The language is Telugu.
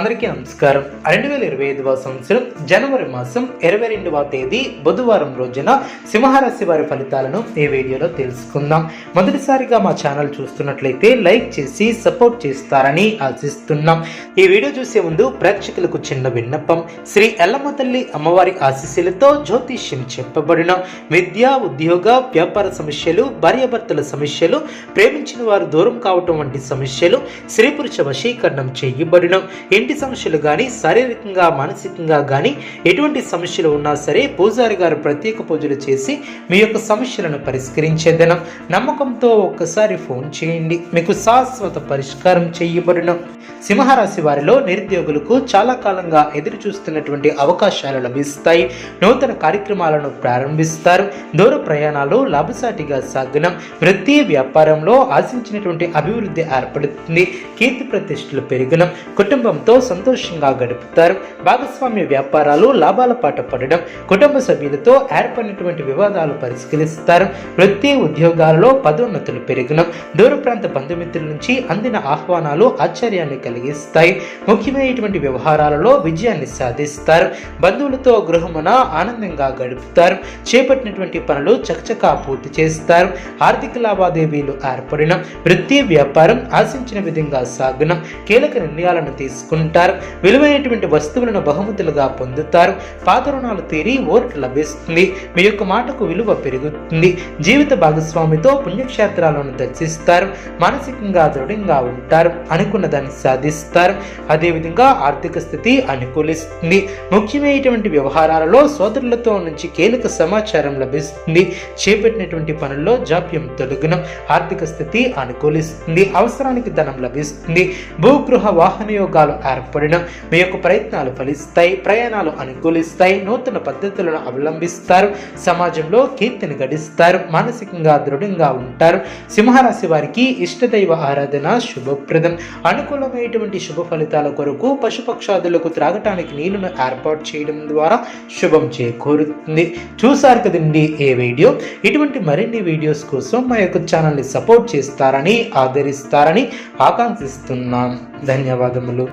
అందరికీ నమస్కారం. రెండు వేల ఇరవై ఐదవ సంవత్సరం జనవరి మాసం ఇరవై రెండవ తేదీ బుధవారం రోజున సింహరాశి వారి ఫలితాలను ఈ వీడియోలో తెలుసుకుందాం. మొదటిసారిగా మా ఛానల్ చూస్తున్నట్లయితే లైక్ చేసి సపోర్ట్ చేస్తారని ఆశిస్తున్నాం. ఈ వీడియో చూసే ముందు ప్రేక్షకులకు చిన్న విన్నపం. శ్రీ ఎల్లమ్మ తల్లి అమ్మవారి ఆశీస్సులతో జ్యోతిష్యం చెప్పబడిన. విద్య ఉద్యోగ వ్యాపార సమస్యలు భార్యాభర్తల సమస్యలు ప్రేమించిన వారు దూరం కావటం వంటి సమస్యలు స్త్రీ పురుష వశీకరణం చేయబడిన. ఇంటి సమస్యలు కానీ శారీరకంగా మానసికంగా కానీ ఎటువంటి సమస్యలు ఉన్నా సరే పూజారి గారు ప్రత్యేక పూజలు చేసి మీ యొక్క సమస్యలను పరిష్కరించేదనం. నమ్మకంతో ఒక్కసారి ఫోన్ చేయండి. మీకు శాశ్వత పరిష్కారం చేయబడిన. సింహరాశి వారిలో నిరుద్యోగులకు చాలా కాలంగా ఎదురు చూస్తున్నటువంటి అవకాశాలు లభిస్తాయి. నూతన కార్యక్రమాలను ప్రారంభిస్తారు. దూర ప్రయాణాలు లాభసాటిగా సాగనం. వృత్తి వ్యాపారంలో ఆశించినటువంటి అభివృద్ధి ఏర్పడుతుంది. కీర్తి ప్రతిష్టలు పెరిగిన. కుటుంబంతో సంతోషంగా గడుపుతారు. భాగస్వామ్య వ్యాపారాలు లాభాల పాట పడడం కుటుంబ సభ్యులతో ఏర్పడినటువంటి వివాదాలు పరిష్కరిస్తారు. వృత్తి ఉద్యోగాలలో పదోన్నతులు పెరిగిన. దూర ప్రాంత బంధుమిత్రుల నుంచి అందిన ఆహ్వానాలు ఆశ్చర్యాన్ని కలిగిస్తాయి. ముఖ్యమైనటువంటి వ్యవహారాలలో విజయాన్ని సాధిస్తారు. బంధువులతో గృహమున ఆనందంగా గడుపుతారు. చేపట్టినటువంటి పనులు చకచకా పూర్తి చేస్తారు. ఆర్థిక లావాదేవీలు ఏర్పడిన. వృత్తి వ్యాపారం ఆశించిన విధంగా సాగిన. కీలక నిర్ణయాలను ఉంటారు. విలువైనటువంటి వస్తువులను బహుమతులుగా పొందుతారు. పాత రుణాలు తీరి ఓర్టు లభిస్తుంది. మీ యొక్క మాటకు విలువ పెరుగుతుంది. జీవిత భాగస్వామితో పుణ్యక్షేత్రాలను దర్శిస్తారు. మానసికంగా దృఢంగా ఉంటారు. అనుకున్న దాన్ని సాధిస్తారు. అదేవిధంగా ఆర్థిక స్థితి అనుకూలిస్తుంది. ముఖ్యమైనటువంటి వ్యవహారాలలో సోదరులతో నుంచి కీలక సమాచారం లభిస్తుంది. చేపట్టినటువంటి పనుల్లో జాప్యం తొలగిన. ఆర్థిక స్థితి అనుకూలిస్తుంది. అవసరానికి ధనం లభిస్తుంది. భూగృహ వాహన యోగాలు ఏర్పడిన మీ యొక్క ప్రయత్నాలు ఫలిస్తాయి ప్రయాణాలు అనుకూలిస్తాయి నూతన పద్ధతులను అవలంబిస్తారు సమాజంలో కీర్తిని గడిస్తారు మానసికంగా దృఢంగా ఉంటారు. సింహరాశి వారికి ఇష్టదైవ ఆరాధన శుభప్రదం. అనుకూలమైనటువంటి శుభ ఫలితాల కొరకు పశుపక్షాదులకు త్రాగటానికి నీళ్ళను ఏర్పాటు చేయడం ద్వారా శుభం చేకూరుతుంది. చూసారు కదండి ఏ వీడియో? ఇటువంటి మరిన్ని వీడియోస్ కోసం మా యొక్క ఛానల్ని సపోర్ట్ చేస్తారని ఆదరిస్తారని ఆకాంక్షిస్తున్నాం. ధన్యవాదములు.